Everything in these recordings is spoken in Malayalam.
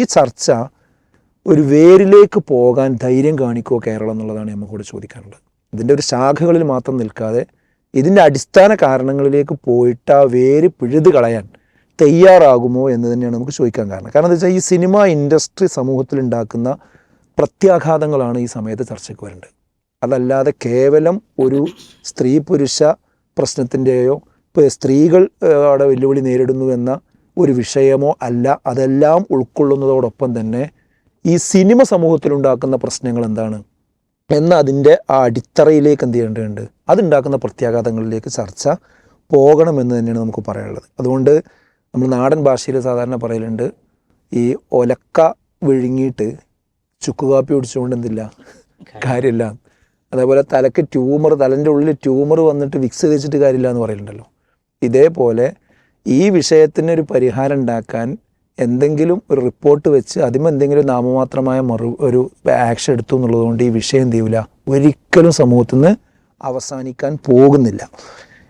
ഈ ചർച്ച ഒരു വേരിലേക്ക് പോകാൻ ധൈര്യം കാണിക്കുമോ കേരളം എന്നുള്ളതാണ് നമുക്കിവിടെ ചോദിക്കാനുള്ളത്. ഇതിന്റെ ഒരു ശാഖകളിൽ മാത്രം നിൽക്കാതെ ഇതിന്റെ അടിസ്ഥാന കാരണങ്ങളിലേക്ക് പോയിട്ട് ആ വേര് പിഴുത് കളയാൻ തയ്യാറാകുമോ എന്ന് തന്നെയാണ് നമുക്ക് ചോദിക്കാൻ കാരണം. കാരണം എന്താ വെച്ചാൽ ഈ സിനിമ ഇൻഡസ്ട്രി സമൂഹത്തിൽ ഉണ്ടാക്കുന്ന പ്രത്യാഘാതങ്ങളാണ് ഈ സമയത്ത് ചർച്ചയ്ക്ക് വരേണ്ടത്. അതല്ലാതെ കേവലം ഒരു സ്ത്രീ പുരുഷ പ്രശ്നത്തിന്റെയോ ഇപ്പോൾ സ്ത്രീകൾ അവിടെ വെല്ലുവിളി നേരിടുന്നു എന്ന ഒരു വിഷയമോ അല്ല. അതെല്ലാം ഉൾക്കൊള്ളുന്നതോടൊപ്പം തന്നെ ഈ സിനിമ സമൂഹത്തിലുണ്ടാക്കുന്ന പ്രശ്നങ്ങൾ എന്താണ്? എന്ന അതിന്റെ ആ അടിത്തറയിലേക്ക് എന്ത് ചെയ്യേണ്ടതുണ്ട്? അതുണ്ടാക്കുന്ന പ്രത്യാഘാതങ്ങളിലേക്ക് ചർച്ച പോകണമെന്ന് തന്നെയാണ് നമുക്ക് പറയാനുള്ളത്. അതുകൊണ്ട് നമ്മൾ നാടൻ ഭാഷയിൽ സാധാരണ പറയലുണ്ട് ഈ ഒലക്ക വിഴുങ്ങിയിട്ട് ചുക്കുകാപ്പി ഒടിച്ചുകൊണ്ട് എന്തില്ല? കാര്യമില്ല. അതേപോലെ തലക്ക് ട്യൂമർ തലന്റെ ഉള്ളിൽ ട്യൂമർ വന്നിട്ട് വിക്സ് തേച്ചിട്ട് കാര്യമില്ല എന്ന് പറയലുണ്ടല്ലോ. ഇതേപോലെ ഈ വിഷയത്തിന് ഒരു പരിഹാരം ഉണ്ടാക്കാൻ എന്തെങ്കിലും ഒരു റിപ്പോർട്ട് വെച്ച് അതിന് എന്തെങ്കിലും നാമമാത്രമായ മറു ഒരു ആക്ഷൻ എടുത്തു എന്നുള്ളതുകൊണ്ട് ഈ വിഷയം എന്ത് ചെയ്യൂല? ഒരിക്കലും സമൂഹത്തിൽ നിന്ന് അവസാനിക്കാൻ പോകുന്നില്ല.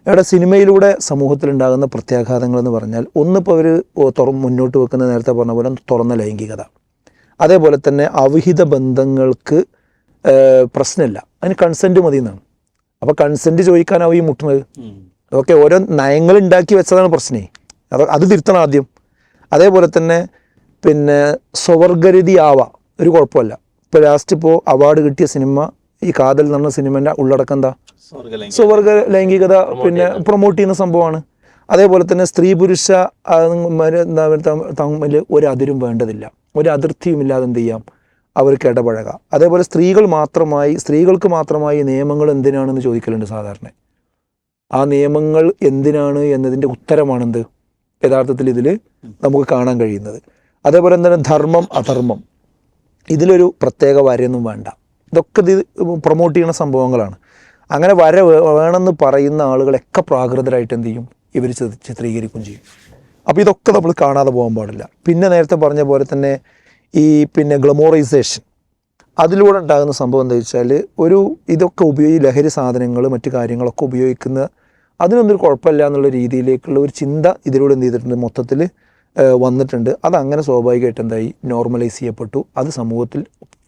ഇവിടെ സിനിമയിലൂടെ സമൂഹത്തിലുണ്ടാകുന്ന പ്രത്യാഘാതങ്ങൾ എന്ന് പറഞ്ഞാൽ ഒന്നിപ്പോൾ അവർ തുറ മുന്നോട്ട് വെക്കുന്ന നേരത്തെ പറഞ്ഞ പോലെ തുറന്ന ലൈംഗികത. അതേപോലെ തന്നെ അവിഹിത ബന്ധങ്ങൾക്ക് പ്രശ്നമില്ല. അതിന് കൺസെന്റ് മതി എന്നാണ് അപ്പോൾ കൺസെന്റ് ചോദിക്കാനാവും ഈ മുട്ടുന്നത്. അതൊക്കെ ഓരോ നയങ്ങൾ ഉണ്ടാക്കി വെച്ചതാണ് പ്രശ്നേ. അത് അത് തിരുത്തണം ആദ്യം. അതേപോലെ തന്നെ പിന്നെ സ്വവർഗരതി ആവ ഒരു കുഴപ്പമില്ല. ഇപ്പോൾ ലാസ്റ്റ് ഇപ്പോൾ അവാർഡ് കിട്ടിയ സിനിമ ഈ കാതൽ എന്ന് പറഞ്ഞ സിനിമേന്റെ ഉള്ളടക്കം എന്താ? സ്വവർഗ ലൈംഗികത പിന്നെ പ്രൊമോട്ട് ചെയ്യുന്ന സംഭവമാണ്. അതേപോലെ തന്നെ സ്ത്രീ പുരുഷ തമ്മിൽ ഒരു അതിരും വേണ്ടതില്ല. ഒരു അതിർത്തിയും ഇല്ലാതെ എന്ത് ചെയ്യാം? അവർക്ക് ഇടപഴകാം. അതേപോലെ സ്ത്രീകൾ മാത്രമായി സ്ത്രീകൾക്ക് മാത്രമായി നിയമങ്ങൾ എന്തിനാണെന്ന് ചോദിക്കലുണ്ട് സാധാരണ. ആ നിയമങ്ങൾ എന്തിനാണ് എന്നതിന്റെ ഉത്തരമാണെന്ത്? യഥാർത്ഥത്തിൽ ഇതിൽ നമുക്ക് കാണാൻ കഴിയുന്നത്. അതേപോലെ തന്നെ ധർമ്മം അധർമ്മം. ഇതിലൊരു പ്രത്യേക വരയൊന്നും വേണ്ട. ഇതൊക്കെ ഇത് പ്രൊമോട്ട് ചെയ്യുന്ന സംഭവങ്ങളാണ്. അങ്ങനെ വര വേണമെന്ന് പറയുന്ന ആളുകളൊക്കെ പ്രാകൃതരായിട്ട് എന്ത് ചെയ്യും? ഇവർ ചിത്രീകരിക്കുകയും ചെയ്യും. അപ്പോൾ ഇതൊക്കെ നമ്മൾ കാണാതെ പോകാൻ പാടില്ല. പിന്നെ നേരത്തെ പറഞ്ഞ പോലെ തന്നെ ഈ പിന്നെ ഗ്ലമോറൈസേഷൻ. അതിലൂടെ ഉണ്ടാകുന്ന സംഭവം എന്താ വെച്ചാൽ ഒരു ഇതൊക്കെ ഉപയോഗി ലഹരി സാധനങ്ങൾ മറ്റു കാര്യങ്ങളൊക്കെ ഉപയോഗിക്കുന്ന അതിനൊന്നൊരു കുഴപ്പമില്ല എന്നുള്ള രീതിയിലേക്കുള്ള ഒരു ചിന്ത ഇതിലൂടെ എന്ത് ചെയ്തിട്ടുണ്ട്? മൊത്തത്തിൽ വന്നിട്ടുണ്ട്. അത് അങ്ങനെ സ്വാഭാവികമായിട്ട് എന്തായി? നോർമലൈസ് ചെയ്യപ്പെട്ടു. അത് സമൂഹത്തിൽ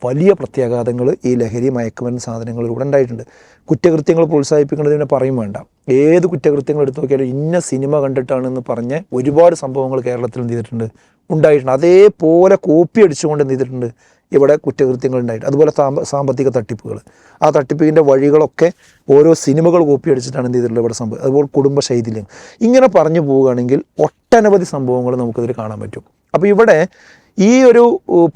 വലിയ പ്രത്യാഘാതങ്ങൾ ഈ ലഹരി മയക്കുമരുന്ന് സാധനങ്ങളിലൂടെ ഉണ്ടായിട്ടുണ്ട്. കുറ്റകൃത്യങ്ങൾ പ്രോത്സാഹിപ്പിക്കുന്നതിനെ പറയും വേണ്ട. ഏത് കുറ്റകൃത്യങ്ങൾ എടുത്തു നോക്കിയാലും ഇന്ന സിനിമ കണ്ടിട്ടാണെന്ന് പറഞ്ഞ് ഒരുപാട് സംഭവങ്ങൾ കേരളത്തിൽ എന്ത് ചെയ്തിട്ടുണ്ട്? ഉണ്ടായിട്ടുണ്ട്. അതേപോലെ കോപ്പി അടിച്ചുകൊണ്ട് എന്ത് ചെയ്തിട്ടുണ്ട്? ഇവിടെ കുറ്റകൃത്യങ്ങൾ ഉണ്ടായിട്ട് അതുപോലെ സാമ്പ സാമ്പത്തിക തട്ടിപ്പുകൾ. ആ തട്ടിപ്പിന്റെ വഴികളൊക്കെ ഓരോ സിനിമകൾ കോപ്പി അടിച്ചിട്ടാണ് എന്ത് ചെയ്തിട്ടുള്ളത് ഇവിടെ സംഭവം. അതുപോലെ കുടുംബ ശൈഥില്യം ഇങ്ങനെ പറഞ്ഞു പോവുകയാണെങ്കിൽ ഒട്ടനവധി സംഭവങ്ങൾ നമുക്കിതിൽ കാണാൻ പറ്റും. അപ്പോൾ ഇവിടെ ഈ ഒരു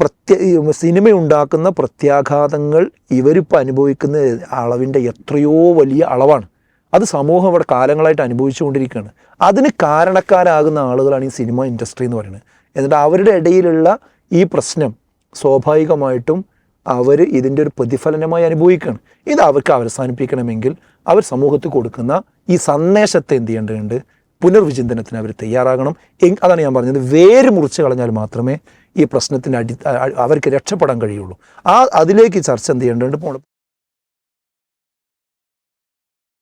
പ്രത്യേക പ്രത്യ സിനിമ ഉണ്ടാക്കുന്ന പ്രത്യാഘാതങ്ങൾ ഇവരിപ്പോൾ അനുഭവിക്കുന്ന അളവിന്റെ എത്രയോ വലിയ അളവാണ്. അത് സമൂഹം ഇവിടെ കാലങ്ങളായിട്ട് അനുഭവിച്ചുകൊണ്ടിരിക്കുകയാണ്. അതിന് കാരണക്കാരാകുന്ന ആളുകളാണ് ഈ സിനിമ ഇൻഡസ്ട്രി എന്ന് പറയുന്നത്. എന്നിട്ട് അവരുടെ ഇടയിലുള്ള ഈ പ്രശ്നം സ്വാഭാവികമായിട്ടും അവർ ഇതിന്റെ ഒരു പ്രതിഫലനമായി അനുഭവിക്കണം. ഇത് അവർക്ക് അവസാനിപ്പിക്കണമെങ്കിൽ അവർ സമൂഹത്തിൽ കൊടുക്കുന്ന ഈ സന്ദേശത്തെ എന്ത് ചെയ്യേണ്ടതുണ്ട്? പുനർവിചിന്തനത്തിന് അവർ തയ്യാറാകണം. അതാണ് ഞാൻ പറഞ്ഞത്. വേര് മുറിച്ച് കളഞ്ഞാൽ മാത്രമേ ഈ പ്രശ്നത്തിന് അടി അവർക്ക് രക്ഷപ്പെടാൻ കഴിയുള്ളൂ. ആ അതിലേക്ക് ചർച്ച എന്ത് ചെയ്യേണ്ടതുണ്ട്?